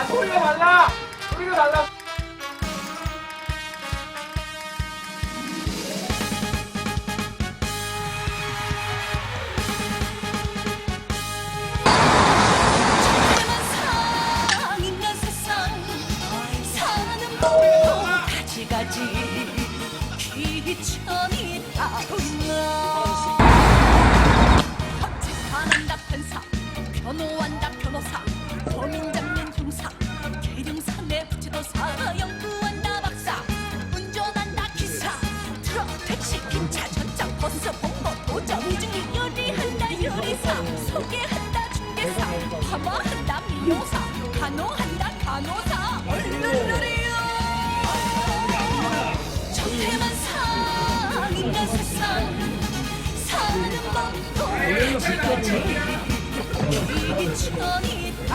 야 소리가 달라 소리가 달라 사람 변호한다 변호사 간호사 간호한다 간호사. 얼른얼른해요 저태만 상인가 세상. 사는 법도 이게 천이 다